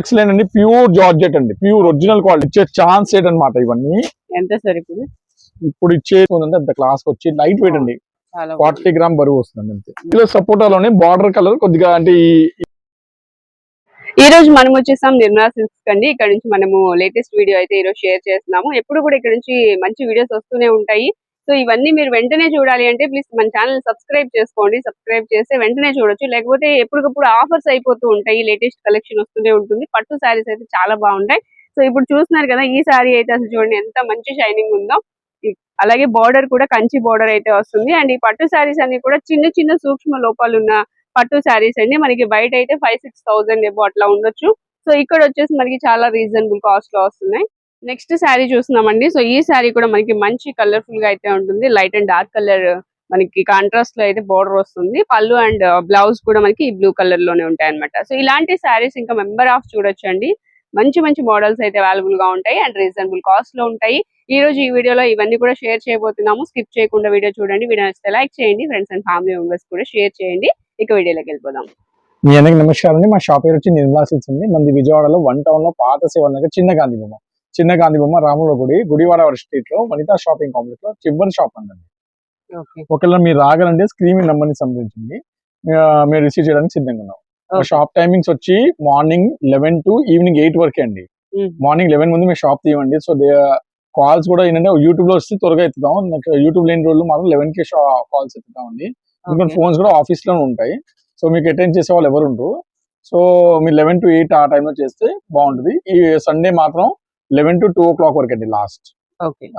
Excellent అండి pure georgette అండి. Pure original quality ఇచ్చే ఛాన్స్ అనమాట ఇవన్నీ. ఎంత సార్ ఇప్పుడు? ఇప్పుడు ఇచ్చే ఉందంటే అంత క్లాస్ వచ్చి లైట్ వెయిట్ అండి. ఫార్టీ గ్రామ్ బరువు వస్తుంది అంతే. ఇందులో సపోటాలోనే బార్డర్ కలర్ కొద్దిగా అంటే ఈ ఈ రోజు మనం వచ్చేసాం నిర్మలా సిల్క్స్ అండి. ఇక్కడ నుంచి మనము లేటెస్ట్ వీడియో అయితే ఈ రోజు షేర్ చేస్తున్నాము. ఎప్పుడు కూడా ఇక్కడ నుంచి మంచి వీడియోస్ వస్తూనే ఉంటాయి. సో ఇవన్నీ మీరు వెంటనే చూడాలి అంటే ప్లీజ్ మన ఛానల్ సబ్స్క్రైబ్ చేసుకోండి. సబ్స్క్రైబ్ చేస్తే వెంటనే చూడొచ్చు. లేకపోతే ఎప్పటికప్పుడు ఆఫర్స్ అయిపోతూ ఉంటాయి. లేటెస్ట్ కలెక్షన్ వస్తూనే ఉంటుంది. పట్టు శారీస్ అయితే చాలా బాగుంటాయి. సో ఇప్పుడు చూస్తున్నారు కదా ఈ శారీ అయితే అసలు చూడండి ఎంత మంచి షైనింగ్ ఉందో. అలాగే బార్డర్ కూడా కంచి బార్డర్ అయితే వస్తుంది. అండ్ ఈ పట్టు శారీస్ అన్ని కూడా చిన్న చిన్న సూక్ష్మ లోపాలు ఉన్న పట్టు శారీస్ అండి. మనకి బయట అయితే ఫైవ్ సిక్స్ థౌసండ్ ఏబో అట్లా ఉండొచ్చు. సో ఇక్కడ వచ్చేసి మనకి చాలా రీజనబుల్ కాస్ట్లో వస్తున్నాయి. నెక్స్ట్ శారీ చూస్తున్నామండి. సో ఈ శారీ కూడా మనకి మంచి కలర్ఫుల్గా అయితే ఉంటుంది. లైట్ అండ్ డార్క్ కలర్ మనకి కాంట్రాస్ట్లో అయితే బోర్డర్ వస్తుంది. పళ్ళు అండ్ బ్లౌజ్ uh, కూడా మనకి బ్లూ కలర్లోనే ఉంటాయి అనమాట సో ఇలాంటి శారీస్ ఇంకా మెంబర్ ఆఫ్ చూడొచ్చు అండి మంచి మంచి మోడల్స్ అయితే అవైలబుల్గా ఉంటాయి అండ్ రీజనబుల్ కాస్ట్లో ఉంటాయి. ఈ రోజు ఈ వీడియోలో ఇవన్నీ కూడా షేర్ చేయబోతున్నాము. స్కిప్ చేయకుండా వీడియో చూడండి. వీడియో నచ్చితే లైక్ చేయండి. ఫ్రెండ్స్ అండ్ ఫ్యామిలీ మెంబర్స్ కూడా షేర్ చేయండి. ఇక వీడియోలోకి వెళ్ళిపోదాం. మీ అందరికి నమస్కారం అండి. మా షాప్ పేరు వచ్చి నిర్మలా సిల్స్ అండి. మంది విజయవాడలో వన్ టౌన్లో పాత సేవ నగర్ చిన్న గాంధీ బొమ్మ. చిన్న గాంధీ బొమ్మ రాముల గుడి గుడివాడ స్ట్రీట్లో వనితా షాపింగ్ కాంప్లెక్స్లో చివరి షాప్ అండి ఒకవేళ మీరు రాగాలంటే స్క్రీన్ నంబర్ని సంప్రదించండి మీరు రిసీవ్ చేయడానికి సిద్ధంగా ఉన్నాం. షాప్ టైమింగ్స్ వచ్చి morning eleven to evening eight వరకే అండి. మార్నింగ్ లెవెన్ ముందు మీ షాప్ తీయండి సో దే కాల్స్ కూడా ఏంటంటే యూట్యూబ్లో వస్తే త్వరగా ఎత్తుతాం. యూట్యూబ్ లేని రోజులు మాత్రం లెవెన్కి కాల్స్ ఎత్తుతామండి. ఎందుకంటే ఫోన్స్ కూడా ఆఫీస్లోనే ఉంటాయి. సో మీకు అటెండ్ చేసే వాళ్ళు ఎవరు ఉండరు సో మీరు లెవెన్ టు ఎయిట్ ఆ టైంలో చేస్తే బాగుంటుంది. ఈ సండే మాత్రం eleven to two o'clock వరకు అండి లాస్ట్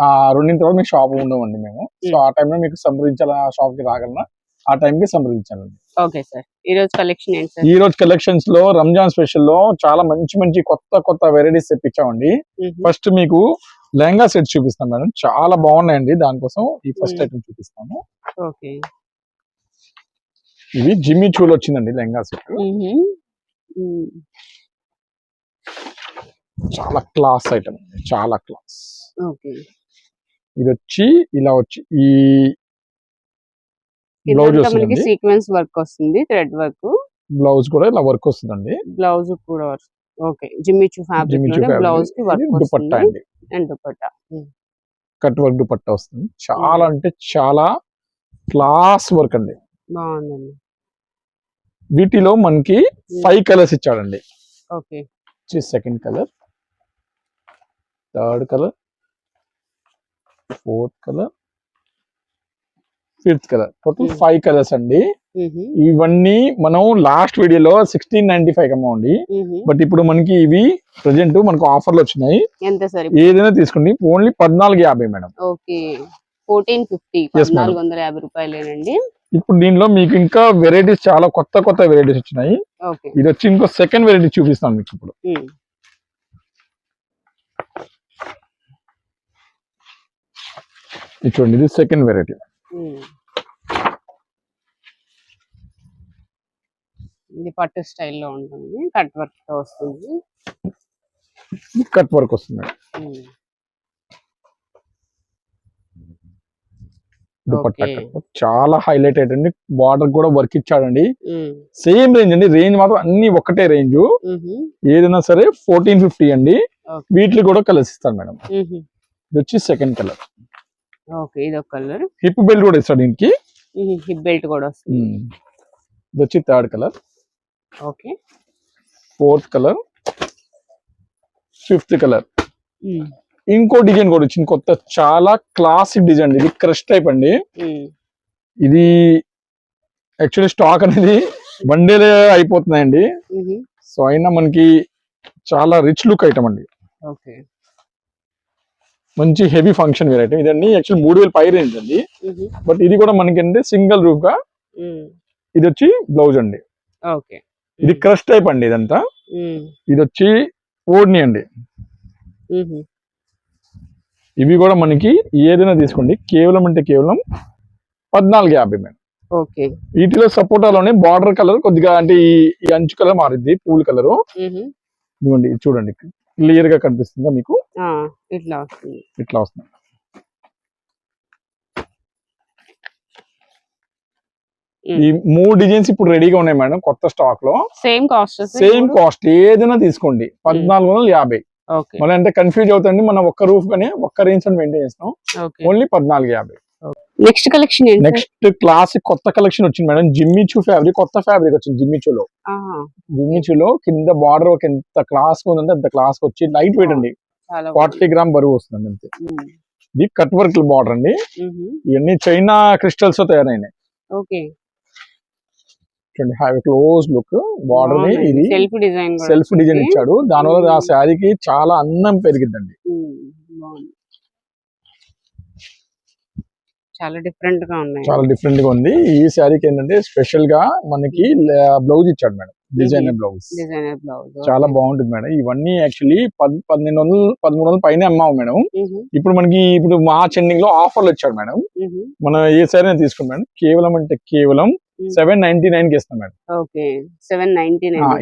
ఆ రెండింటి తర్వాత మీకు షాప్ ఉండవండి మేము. సో ఆ టైంలో మీకు సంప్రదించాల షాప్కి రాగలనా? ఆ టైంకి సంప్రదించాలండి. ఓకే సార్ ఈ రోజు కలెక్షన్ ఏంటి సార్ ఈ రోజు కలెక్షన్స్లో రంజాన్ స్పెషల్లో చాలా మంచి మంచి కొత్త కొత్త వెరైటీస్ తెప్పించామండి. ఫస్ట్ మీకు లెహంగా సెట్ చూపిస్తాం మేడం. చాలా బాగున్నాయండి. దానికోసం ఈ ఫస్ట్ Hmm. ఐటమ్ చూపిస్తాను. ఓకే ఇవి జిమ్మి చూలు వచ్చిందండి లెహంగా సెట్. చాలా క్లాస్ ఐటమ్ చాలా క్లాస్. ఓకే. ఇది వచ్చి ఇలా వచ్చి ఈ బ్లౌజ్ సీక్వెన్స్ వర్క్ వస్తుంది థ్రెడ్ వర్క్. బ్లౌజ్ కూడా ఇలా వర్క్ వస్తుందండి. బ్లౌజ్ కూడా ఓకే. జిమ్మిచు ఫ్యాబ్రిక్ బ్లౌజ్కి వర్క్ దుపట్టా వస్తుంది. అండి. And dupatta. Cut work dupatta వస్తుంది. చాలా అంటే చాలా క్లాస్ వర్క్ అండి. బాగుందండి. వీటిలో మనకి ఫైవ్ కలర్స్ ఇచ్చాడండి. Okay. Second colour. Third colour fourth colour fifth colour total Hmm. Five colours అండి. ఇవన్నీ మనం లాస్ట్ వీడియోలో సిక్స్టీన్ నైన్టీ ఫైవ్ అమ్మండి బట్ ఇప్పుడు మనకి ఇవి ప్రజెంట్ మనకు ఆఫర్లు వచ్చినాయి. ఏదైనా తీసుకోండి. ఓన్లీ పద్నాలుగు యాభై madam. Okay fourteen fifty madam. పద్నాలుగు వందల యాభై రూపాయలేనండి. ఇప్పుడు దీనిలో మీకు ఇంకా వెరైటీస్ చాలా కొత్త కొత్త వెరైటీస్ వచ్చినాయి. ఇది వచ్చి ఇంకో సెకండ్ వెరైటీ చూపిస్తాను మీకు ఇప్పుడు. ఇది చూడండి ఇది సెకండ్ వెరైటీ ఇది పట్టు స్టైల్లో ఉంటుంది కట్ వర్క్తో వస్తుంది కట్ వర్క్ వస్తుంది. దుపట్టా. చాలా హైలైట్ అయ్యండి బార్డర్ కూడా వర్క్ ఇచ్చాడండి. సేమ్ రేంజ్ అండి రేంజ్ మాత్రం అన్ని ఒకటే రేంజ్. ఏదైనా సరే ఫోర్టీన్ ఫిఫ్టీ అండి. వీటిని కూడా కలర్స్ ఇస్తాను మేడం. ఇది వచ్చి సెకండ్ కలర్ ఓకే ఇది ఒక కలర్. హిప్ బెల్ట్ కూడా ఇస్తాడు దీనికి. హిప్ బెల్ట్ కూడా వస్తుంది. ఇది వచ్చి third colour. Okay. Fourth colour. Fifth colour. ఇంకో డిజైన్ కూడా వచ్చింది. కొత్త చాలా క్లాసిక్ డిజైన్ ఇది. క్రష్ టైప్ అండి. ఇది యాక్చువల్లీ స్టాక్ అనేది వన్ డేలే అయిపోతున్నాయండి. సో అయినా మనకి చాలా రిచ్ లుక్ ఐటమ్ అండి. ఓకే. మంచి హెవీ ఫంక్షన్ వెరైటీ ఇదన్నీ యాక్చువల్ మూడు వేలు పై రేంజ్ అండి. బట్ ఇది కూడా మనకి అంటే సింగిల్ రూప్గా. ఇది వచ్చి బ్లౌజ్ అండి. ఓకే. ఇది క్రష్ టైప్ అండి ఇదంతా. ఇది వచ్చి ఓడ్ని అండి. ఇవి కూడా మనకి ఏదైనా తీసుకోండి. కేవలం అంటే కేవలం పద్నాలుగు యాభై మేడం. ఓకే. వీటిలో సపోటాలోనే బార్డర్ కలర్ కొద్దిగా అంటే ఈ అంచు కలర్ మారింది పూల్ కలర్. ఇదిగోండి ఇది చూడండి. క్లియర్గా కనిపిస్తుందా మీకు? ఇట్లా వస్తుంది. ఇట్లా వస్తుంది. ఈ మూడు డిజైన్స్ ఇప్పుడు రెడీగా ఉన్నాయి మేడం కొత్త స్టాక్లో సేమ్ కాస్ట్ సేమ్ కాస్ట్ ఏదైనా తీసుకోండి. పద్నాలుగు వందల యాభై. మళ్ళీ అంటే కన్ఫ్యూజ్ అవుతుంది మనం ఒక్క రూఫ్ గానే ఒక్క రేంజ్ అని మెయింటైన్ చేస్తాం. ఓన్లీ పద్నాలుగు యాభై. నెక్స్ట్ కలెక్షన్ నెక్స్ట్ క్లాసిక్ కొత్త కలెక్షన్ వచ్చింది మేడం. జిమ్మిచూ ఫ్యాబ్రిక్ కొత్త ఫ్యాబ్రిక్ వచ్చింది జిమ్మిచూలో జిమ్మిచూలో కింద బార్డర్ ఒక ఎంత క్లాస్ ఉందంటే అంత క్లాస్ వచ్చి లైట్ వెయిట్ అండి ఫార్టీ గ్రామ్ బరువు వస్తుంది అంతే. ఉమ్, ఇది కట్ వర్క్ బార్డర్ అండి. ఇవన్నీ చైనా క్రిస్టల్స్తో తయారైనాయి ఓకే. చూడండి హ్యావ్ క్లోజ్ లుక్ బార్డర్ ఇది సెల్ఫ్ డిజైన్ సెల్ఫ్ డిజైన్ ఇచ్చాడు. దానివల్ల ఆ శారీకి చాలా అందం పెరిగిద్దండి బాగుంది చాలా డిఫరెంట్గా ఉన్నాయి. చాలా డిఫరెంట్గా ఉంది. ఈ శారీకి ఏంటంటే స్పెషల్గా మనకి బ్లౌజ్ ఇచ్చాడు madam. Designer blouse designer blouse చాలా బాగుంటుంది మేడం. ఇవన్నీ యాక్చువల్లీ పన్నెండు వందలు పదమూడు వందల పైన అమ్మాము మేడం. ఇప్పుడు మనకి ఇప్పుడు మార్చ్ ఎండింగ్లో ఆఫర్లు వచ్చాడు మేడం. మనం ఏ శారీ తీసుకున్నాం మేడం. కేవలం అంటే కేవలం సెవెన్ నైన్టీ నైన్కి ఇస్తాం మేడం. ఓకే. సెవెన్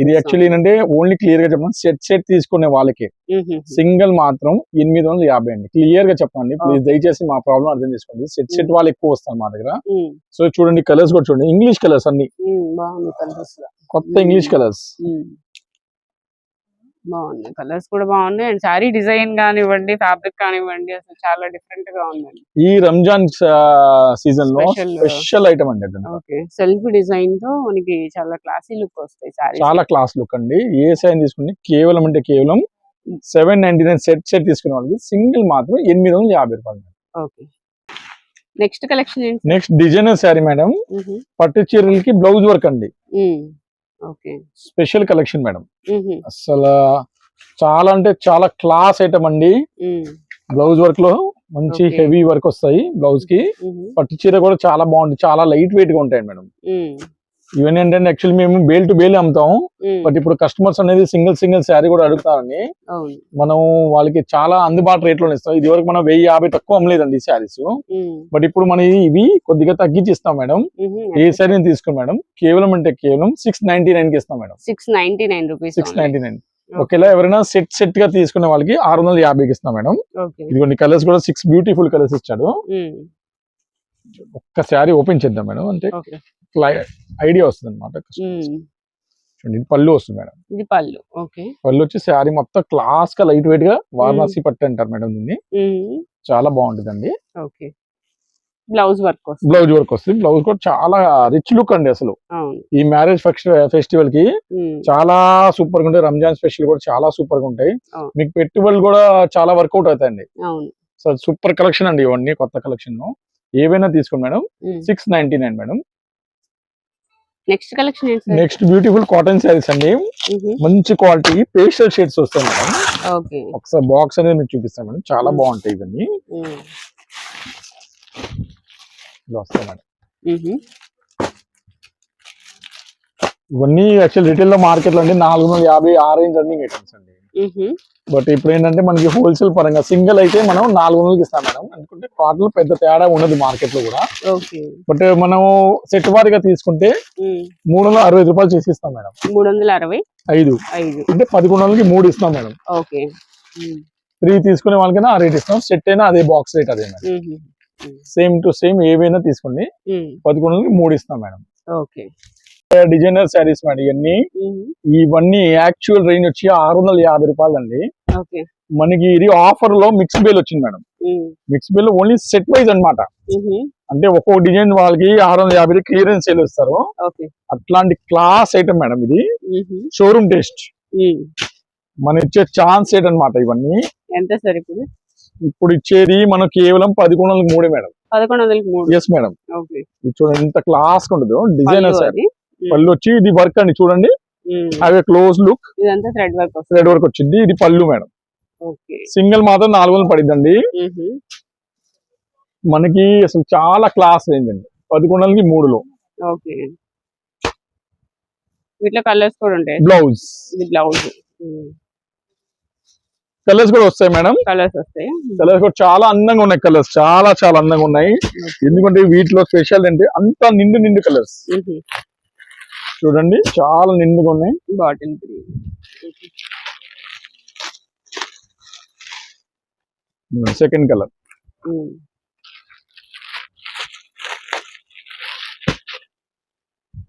ఇది యాక్చువల్లీ ఏంటంటే ఓన్లీ క్లియర్గా చెప్పండి సెట్ సెట్ తీసుకునే వాళ్ళకి సింగిల్ మాత్రం ఎనిమిది వందల యాభై అండి. క్లియర్గా చెప్పండి. ప్లీజ్ దయచేసి మా ప్రాబ్లం అర్థం చేసుకోండి. సెట్ సెట్ వాళ్ళు ఎక్కువ వస్తారు మా దగ్గర. సో చూడండి కలర్స్ కూడా చూడండి. ఇంగ్లీష్ కలర్స్ అన్ని. కొత్త ఇంగ్లీష్ కలర్స్. బాగుంది కలర్స్ కూడా బాగున్నాయి. అండ్ సారీ డిజైన్ కానివ్వండి ఫ్యాబ్రిక్ కానివ్వండి అసలు చాలా డిఫరెంట్గా ఉందండి. ఈ రంజాన్ సీజన్లో. స్పెషల్ ఐటమ్ అండి ఓకే. సెల్ఫ్ డిజైన్తో మనకి చాలా క్లాసీ లుక్ వస్తాయి సారీ చాలా క్లాస్ లుక్ అండి. ఏ సైన్ తీసుకుని కేవలం అంటే కేవలం seven ninety nine set set తీసుకునే వాళ్ళకి సింగిల్ మాత్రం ఎనిమిది వందల యాభై రూపాయలు okay. Next collection next designer sari madam. పట్టు చీరలకి బ్లౌజ్ వర్క్ అండి. Special collection madam. అసలు చాలా అంటే చాలా క్లాస్ ఐటమ్ అండి. బ్లౌజ్ వర్క్లో మంచి. హెవీ వర్క్ వస్తాయి బ్లౌజ్కి. పట్టు చీర కూడా చాలా బాగుంది. చాలా లైట్ వెయిట్గా ఉంటాయి మేడం. ఇవన్నీ ఏంటంటే యాక్చువల్లీ మేము బేల్ టు బేల్ అమ్ముతాం. బట్ ఇప్పుడు కస్టమర్స్ అనేది సింగిల్ సింగిల్ శారీ కూడా అడుగుతారని మనం వాళ్ళకి చాలా అందుబాటు రేట్లో ఇస్తాం. ఇది వరకు మనం వెయ్యి యాభై తక్కువ అమ్మలేదండి ఈ శారీస్ బట్ ఇప్పుడు మన ఇవి కొద్దిగా తగ్గించి ఇస్తాం మేడం ఏ శారీ తీసుకోండి మేడం కేవలం అంటే కేవలం సిక్స్ నైన్టీ నైన్కి ఇస్తాం madam. Six ninety nine rupees six ninety nine ఒకేలా ఎవరైనా సెట్ సెట్గా తీసుకునే వాళ్ళకి ఆరు వందల యాభైకి ఇస్తాం మేడం. ఇదిగోండి కలర్స్ కూడా సిక్స్ బ్యూటిఫుల్ కలర్స్ ఇచ్చాడు. ఒక్క శారీ ఓపెన్ చేద్దాం మేడం అంటే ఐడియా వస్తుంది అనమాట చూడండి ఇది పళ్ళు వస్తుంది మేడం. ఇది పళ్ళు ఓకే. పళ్ళు వచ్చి శారీ మొత్తం క్లాస్గా లైట్ వెయిట్గా వారణాసి పట్టు అంటారు మేడం దీన్ని. చాలా బాగుంటుందండి. ఓకే. బ్లౌజ్ వర్క్ వస్తుంది. బ్లౌజ్ వర్క్ వస్తుంది. బ్లౌజ్ కూడా చాలా రిచ్ లుక్ అండి అసలు. ఈ మ్యారేజ్ ఫెస్టివల్కి చాలా సూపర్గా ఉంటాయి. రంజాన్ స్పెషల్ కూడా చాలా సూపర్గా ఉంటాయి. మీకు పెట్టుబడులు కూడా చాలా వర్కౌట్ అవుతాయండి. సో సూపర్ కలెక్షన్ అండి ఇవన్నీ కొత్త కలెక్షన్ ఏవైనా తీసుకోండి madam. Six ninety nine madam. Next collection ఏంటి నెక్స్ట్ బ్యూటిఫుల్ కాటన్ శారీస్ అండి. మంచి క్వాలిటీ పేస్టల్ షేడ్స్ వస్తాయి మేడం. ఓకే. ఒకసారి బాక్స్ అనేది మీకు చూపిస్తాను మేడం. చాలా బాగుంటాయి ఇవన్నీ. ఇలా వస్తాయి మేడం. ఇవన్నీ యాక్చువల్ రిటైల్లో మార్కెట్లో అండి. నాలుగు వందల యాభై ఆ రేంజ్ రన్నింగ్ ఐటమ్స్ అండి. బట్ ఇప్పుడు ఏంటంటే మనకి హోల్సేల్ పరంగా సింగిల్ అయితే మనం నాలుగు వందలకి ఇస్తాం మేడం. ఎందుకంటే కాటన్ పెద్ద తేడా ఉండదు మార్కెట్లో కూడా బట్ మనం సెట్ వారీగా తీసుకుంటే మూడు వందల అరవై రూపాయలు చేసి ఇస్తాం మేడం. మూడు వందల అరవై? ఐదు. అంటే పదకొండు వందలకి మూడు ఇస్తాం మేడం. ఓకే. త్రీ తీసుకునే వాళ్ళకైనా ఆ రేట్ ఇస్తాం. సెట్ అయినా అదే బాక్స్ రేట్ అదే మేడం. సేమ్ టు సేమ్ ఏవైనా తీసుకోండి. పదకొండు వందలకి మూడు ఇస్తాం madam. Okay. Designer saris madam ఇవన్నీ. ఇవన్నీ యాక్చువల్ రేంజ్ వచ్చి ఆరు వందల యాభై రూపాయలు అండి మనకి ఇది ఆఫర్లో మిక్స్ బిల్ వచ్చింది madam. Mix bill only set wise అన్నమాట. అంటే ఒక్కో డిజైన్ వాళ్ళకి ఆరు వందల యాభై క్లియరెన్స్ సేల్ ఇస్తారు. అట్లాంటి క్లాస్ ఐటమ్ మేడం ఇది. షోరూమ్ టేస్ట్ మనం ఇచ్చే ఛాన్స్ రేట్ అన్నమాట ఇవన్నీ. ఎంత సార్ ఇప్పుడు? ఇప్పుడు ఇచ్చేది మనం కేవలం పదకొండు వందలకి మూడే మేడం. పదకొండు వందలకి మూడు. Yes madam. ఇది చూడండి ఇంత క్లాస్ ఉండదు డిజైనర్ సారీ. పళ్ళు వచ్చి ఇది వర్క్ అండి చూడండి. అవి క్లోజ్ లుక్ థ్రెడ్ వర్క్ వచ్చింది. ఇది పళ్ళు మేడం. సింగిల్ మాత్రం నాలుగు వందలు పడిద్దండి. మనకి అసలు చాలా క్లాస్ రేంజ్ అండి. పదకొండు వందలకి మూడులో. వీటిలో కలర్స్ కూడా ఉంటాయి. బ్లౌజ్ ఇది బ్లౌజ్ కలర్స్ కూడా వస్తాయి మేడం. కలర్స్ వస్తాయి. కలర్స్ కూడా చాలా అందంగా ఉన్నాయి కలర్స్ చాలా చాలా అందంగా ఉన్నాయి. ఎందుకంటే వీటిలో స్పెషల్ అంటే అంతా నిండు నిండు కలర్స్ చూడండి చాలా నిండుగా ఉన్నాయి. Bottle second colour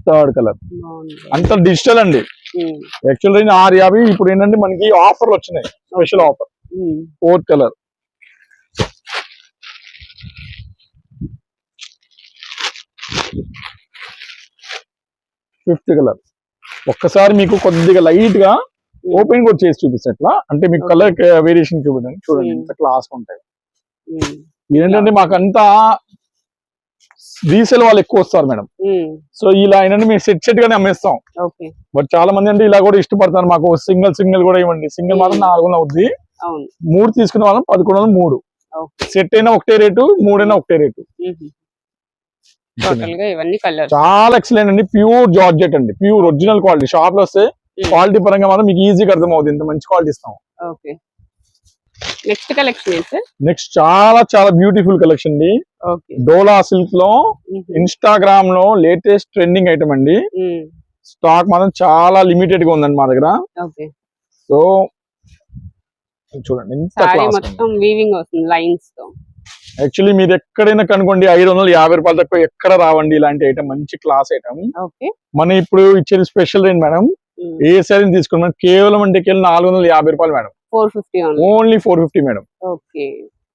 third colour అంత డిజిటల్ అండి. యాక్చువల్ ఆరు యాభై ఇప్పుడు ఏంటంటే మనకి ఆఫర్లు వచ్చినాయి. Special offer fourth colour fifth colour ఒక్కసారి మీకు కొద్దిగా లైట్గా ఓపెన్ కూడా చేసి చూపిస్తట్లా అంటే మీకు. కలర్ వేరియేషన్ చూపించండి. చూడండి. ఎంత క్లాస్ ఉంటాయి. ఏంటంటే మాకంతా రీసేల్ వాళ్ళు ఎక్కువ వస్తారు మేడం. సో ఇలా ఏంటంటే మేము సెట్ సెట్ గానే అమ్మేస్తాం బట్ చాలా మంది అంటే ఇలా కూడా ఇష్టపడతారు. మాకు సింగిల్ సింగిల్ కూడా ఇవ్వండి. సింగిల్ మాత్రం. నాలుగు వందలు అవుద్ది. మూడు తీసుకునే వాళ్ళం పదకొండు వందలు మూడు. సెట్ అయినా ఒకటే రేటు మూడైనా ఒకటే రేటు. టోటల్గా ఇవన్నీ కలర్ చాలా ఎక్సలెంట్ అండి. ప్యూర్ జార్జెట్ అండి. ప్యూర్ ఒరిజినల్ క్వాలిటీ షాప్లో వస్తే Hmm. క్వాలిటీ పరంగా మాత్రం మీకు ఈజీగా అర్థం అవుతుంది ఇంత మంచి క్వాలిటీ ఇస్తాం ఓకే నెక్స్ట్ కలెక్షన్ నెక్స్ట్ చాలా చాలా బ్యూటిఫుల్ కలెక్షన్ అండి. డోలా సిల్క్లో ఇన్స్టాగ్రామ్లో లేటెస్ట్ ట్రెండింగ్ ఐటమ్ అండి. స్టాక్ మాత్రం చాలా లిమిటెడ్గా ఉందండి మా దగ్గర. సో చూడండి ఎంత మొత్తం వీవింగ్ లైన్స్తో. యాక్చువల్లీ మీరు ఎక్కడైనా కనుకోండి ఐదు వందలు యాభై రూపాయలు తక్కువ ఎక్కడ రావండి ఇలాంటి ఐటమ్ మంచి క్లాస్ ఐటమ్ మనం ఇప్పుడు ఇచ్చేది స్పెషల్ రేంజ్ మేడం ఏ సారీ తీసుకున్నాం కేవలం అంటే కేవలం నాలుగు వందల యాభై రూపాయలు madam four fifty only four fifty madam okay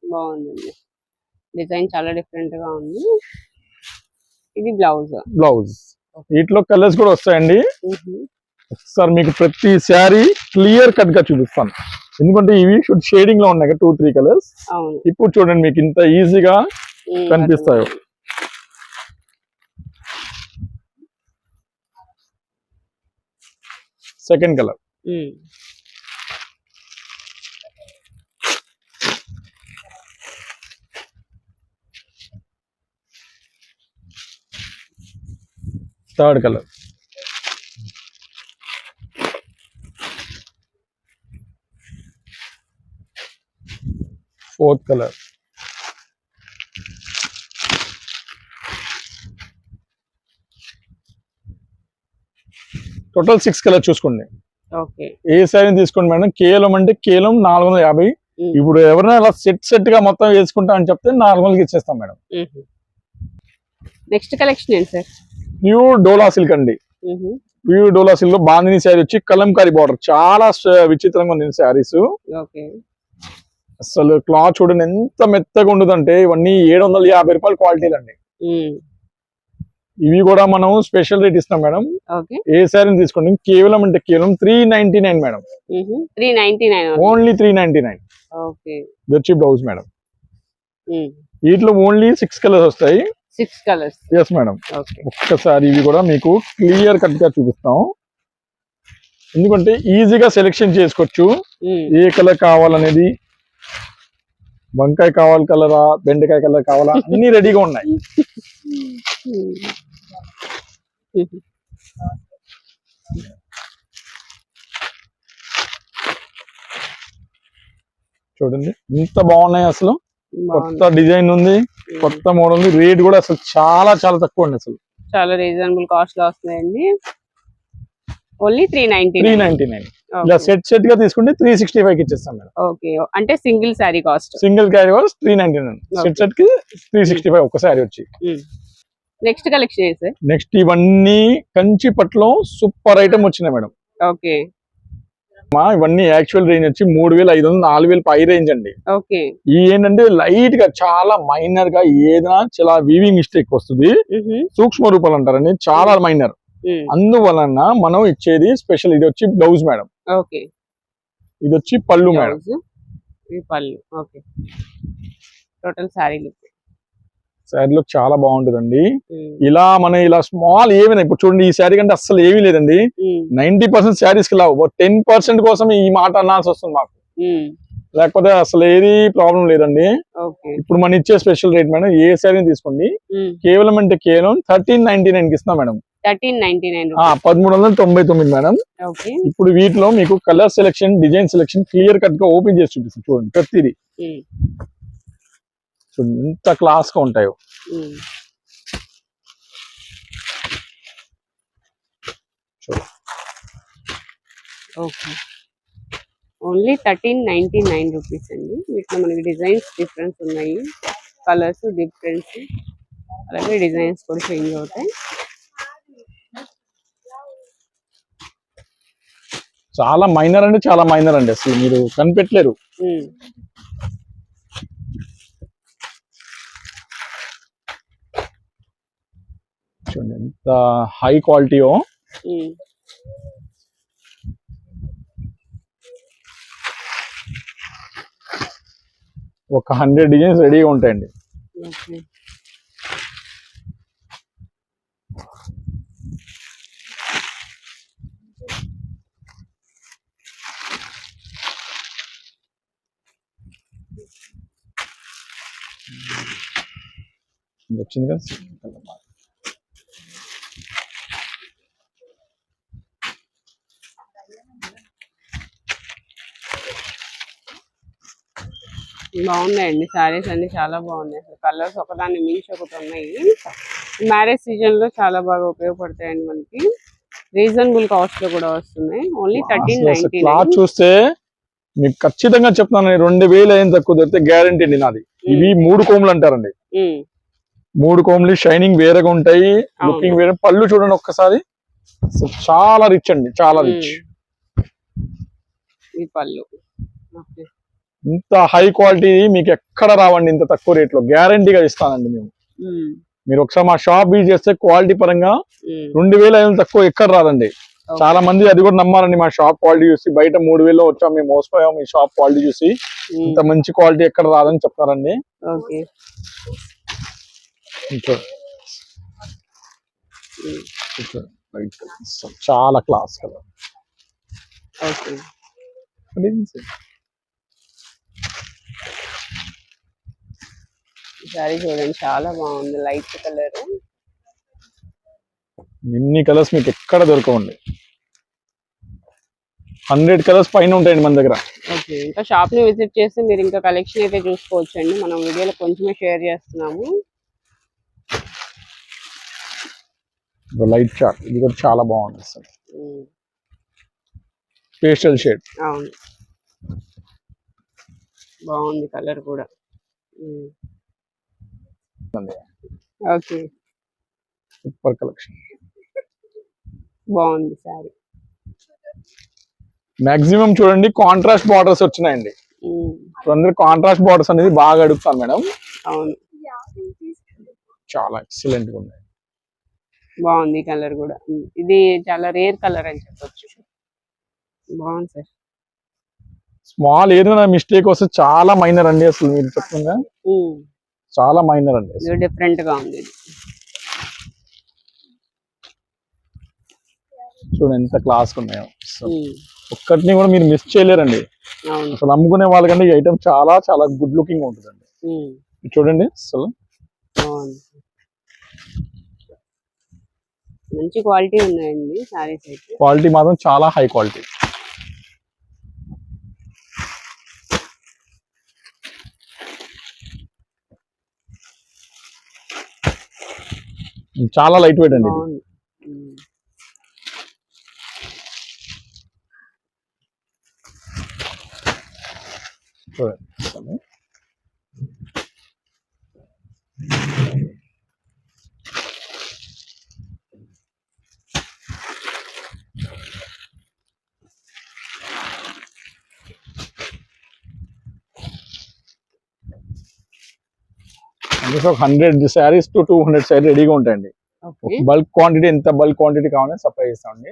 బాగుందండి. డిజైన్ చాలా డిఫరెంట్గా ఉంది. ఇది బ్లౌజ్ బ్లౌజ్ వీటిలో కలర్స్ కూడా వస్తాయండి. సార్ మీకు ప్రతి శారీ క్లియర్ కట్గా చూపిస్తాను. ఎందుకంటే ఇవి షేడింగ్లో ఉన్నాయి టూ త్రీ కలర్స్ ఇప్పుడు చూడండి మీకు ఇంత ఈజీగా కనిపిస్తాయో. Second colour third colour fourth colour. Total six colour చూసుకోండి. ఏ శారీ తీసుకోండి మేడం? కేవలం అంటే కేవలం నాలుగు వందల యాభై. ఇప్పుడు ఎవరైనా అలా సెట్ సెట్గా మొత్తం వేసుకుంటా అని చెప్తే నాలుగు వందలకి ఇచ్చేస్తాం మేడం. నెక్స్ట్ కలెక్షన్ ఏంటి సార్? ప్యూర్ డోలా సిల్క్ అండి. ప్యూర్ డోలా సిల్క్లో బాందిని శారీ వచ్చి కలంకారీ బార్డర్ చాలా విచిత్రంగా ఉంది శారీస్ అసలు క్లాత్ చూడండి ఎంత మెత్తగా ఉండదంటే ఇవన్నీ ఏడు వందల యాభై రూపాయల క్వాలిటీలు అండి ఇవి కూడా మనం స్పెషల్ రేట్ ఇస్తాం మేడం. ఏ శారీని తీసుకోండి? కేవలం అంటే కేవలం three ninety nine madam. Three ninety nine only three ninety nine. ఇది వచ్చి బ్లౌజ్ మేడం. వీటిలో ఓన్లీ సిక్స్ కలర్స్ వస్తాయి. Six colours. ఎస్ మేడం ఒక్కసారి ఇవి కూడా మీకు క్లియర్ కట్గా చూపిస్తాం. ఎందుకంటే ఈజీగా సెలెక్షన్ చేసుకోవచ్చు. ఏ కలర్ కావాలనేది వంకాయ కావాలి కలరా బెండకాయ కలర్ కావాలా అన్ని రెడీగా ఉన్నాయి. చూడండి ఎంత బాగున్నాయి అసలు. కొత్త డిజైన్ ఉంది కొత్త మోడల్ ఉంది. రేట్ కూడా అసలు చాలా చాలా తక్కువ అండి అసలు. చాలా రీజనబుల్ కాస్ట్లో వస్తున్నాయండి. Only three ninety three ninety nine. ఇలా సెట్ సెట్గా తీసుకుంటే త్రీ సిక్స్టీ ఫైవ్కి ఇచ్చేస్తాం మేడం. ఓకే అంటే single sari cost. Single carry was three ninety nine set సెట్కి త్రీ సిక్స్టీ ఫైవ్ ఒక శారీ వచ్చి. నెక్స్ట్ కలెక్షన్ నెక్స్ట్ ఇవన్నీ కంచి పట్లో సూపర్ ఐటమ్ వచ్చినాయి మేడం. ఓకే మా ఇవన్నీ యాక్చువల్ రేంజ్ వచ్చి మూడు వేల ఐదు వందలు నాలుగు వేల పై రేంజ్ అండి. ఓకే ఈ ఏంటంటే లైట్గా చాలా మైనర్గా ఏదైనా చాలా వీవింగ్ మిస్టేక్ వస్తుంది. సూక్ష్మ రూపాలు అంటారండి చాలా మైనర్ ఉమ్, అందువలన మనం ఇచ్చేది స్పెషల్ ఇది వచ్చి బ్లౌజ్ మేడం. ఓకే. ఇది వచ్చి పళ్ళు మేడం. ఇది పళ్ళు. Okay. Total sari look. Sari look చాలా బాగుంటుందండి. ఇలా మన ఇలా స్మాల్ ఏమైనా ఇప్పుడు చూడండి ఈ శారీ కంటే అస్సలు ఏమీ లేదండి. నైన్టీ పర్సెంట్ శారీస్కి లావు టెన్ పర్సెంట్ కోసం ఈ మాట అనాల్సి వస్తుంది మాకు. లేకపోతే అసలు ఏది ప్రాబ్లం లేదండి. ఇప్పుడు మనం ఇచ్చే స్పెషల్ రేట్ మేడం ఏ శారీ తీసుకోండి. కేవలం అంటే కేవలం థర్టీన్ నైన్టీ నైన్కి ఇస్తాం మేడం. పదమూడు వందల తొంభై తొమ్మిది మేడం. ఓకే. ఇప్పుడు వీటిలో మీకు colour selection design selection clear కట్గా ఓపెన్ చేసి చూపిస్తాం చూడండి ప్రతిదీ. చూడండి ఎంత క్లాస్గా ఉంటాయో only thirteen ninety nine rupees అండి. వీటిలో మనకి డిజైన్స్ డిఫరెన్స్ ఉన్నాయి. Colours difference. అలాగే డిజైన్స్ కూడా చేంజ్ అవుతాయి. చాలా మైనర్ అంటే చాలా మైనర్ అండి అసలు. మీరు కనిపెట్టలేరు. చూడండి ఎంత హై క్వాలిటీయో. ఒక హండ్రెడ్ డిజైన్స్ రెడీగా ఉంటాయండి. వచ్చింది కదా బాగున్నాయండి. శారీస్ అన్ని చాలా బాగున్నాయి అసలు. కలర్స్ ఒకదాన్ని మించి ఒకటి ఉన్నాయి. మ్యారేజ్ సీజన్లో చాలా బాగా ఉపయోగపడతాయండి మనకి. రీజనబుల్ కాస్ట్లో కూడా వస్తున్నాయి. ఓన్లీ థర్టీన్ నైన్టీ చూస్తే మీకు ఖచ్చితంగా చెప్తున్నాను రెండు వేలు అయిన తక్కువ దొరికితే గ్యారంటీ అండి నాది. ఇవి మూడు కోములు అంటారండి. మూడు కోములు షైనింగ్ వేరేగా ఉంటాయి లుకింగ్ వేరే. పళ్ళు చూడండి ఒక్కసారి. చాలా రిచ్ అండి చాలా రిచ్. పళ్ళు. ఇంత హై క్వాలిటీ మీకు ఎక్కడ రావండి ఇంత తక్కువ రేట్లో గ్యారంటీగా ఇస్తానండి మేము. మీరు ఒకసారి మా షాప్ విజిట్ చేస్తే క్వాలిటీ పరంగా రెండు వేల ఐదు తక్కువ ఎక్కడ రాదండి. చాలా మంది అది కూడా నమ్మారండి మా షాప్ క్వాలిటీ చూసి బయట మూడు వేలలో వచ్చాం మేము మోసపోయాం మీ షాప్ క్వాలిటీ చూసి ఇంత మంచి క్వాలిటీ ఎక్కడ రాదని చెప్తారండి చాలా క్లాస్ సారీ చూడండి చాలా బాగుంది లైట్ కలర్ ఇన్ని కలర్స్ మీకు ఎక్కడ దొరకవండి? హండ్రెడ్ కలర్స్ పైన ఉంటాయండి మన దగ్గర. ఓకే ఇంకా షాప్ని విజిట్ చేస్తే మీరు ఇంకా కలెక్షన్ అయితే చూసుకోవచ్చు అండి మనం వీడియోలో కొంచెమే షేర్ చేస్తున్నాము. లైట్ చార్ట్ ఇది కూడా చాలా బాగుంది ఉమ్, పేస్టల్ షేడ్ అవును. బాగుంది కలర్ కూడా. ఓకే. సూపర్ కలెక్షన్ బాగుంది సారీ మాక్సిమం చూడండి కాంట్రాస్ట్ బార్డర్స్ వచ్చినాయండి. అందరు కాంట్రాస్ట్ బార్డర్స్ అనేది బాగా అడుగుతాను మేడం. అవును. చాలా ఎక్సలెంట్గా ఉన్నాయి. బాగుంది కలర్ కూడా. ఇది చాలా రేర్ కలర్ అని చెప్పొచ్చు. బాగుంది సార్. స్మాల్ ఏదైనా మిస్టేక్ వస్తే చాలా మైనర్ అండి అసలు మీరు చెప్తుందా? చాలా మైనర్ అండి డిఫరెంట్గా ఉంది. చూడండి ఎంత క్లాస్ ఉన్నాయో. ఒక్కటిని కూడా మీరు మిస్ చేయలేరండి. అసలు అమ్ముకునే వాళ్ళకంటే ఈ ఐటమ్ చాలా చాలా గుడ్ లుకింగ్ ఉంటుందండి. చూడండి అసలు. మంచి క్వాలిటీ ఉన్నాయండి సారీస్ అయితే. క్వాలిటీ మాత్రం చాలా హై క్వాలిటీ చాలా లైట్ వెయిట్ అండి ఇది. బాగుంది ఉమ్, చూడండి ఒక hundred saris to two hundred sari రెడీగా ఉంటాయండి. బల్క్ క్వాంటిటీ ఎంత బల్క్ క్వాంటిటీ కావాలని సప్లై చేస్తామండి.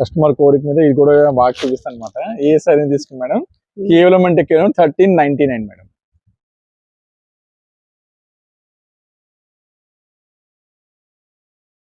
కస్టమర్ కోరిక మీద ఇది కూడా బాగా చూపిస్తాను అనమాట ఏ సారీ తీసుకుని మేడం? కేవలం అంటే కేవలం థర్టీన్ నైన్టీ నైన్ మేడం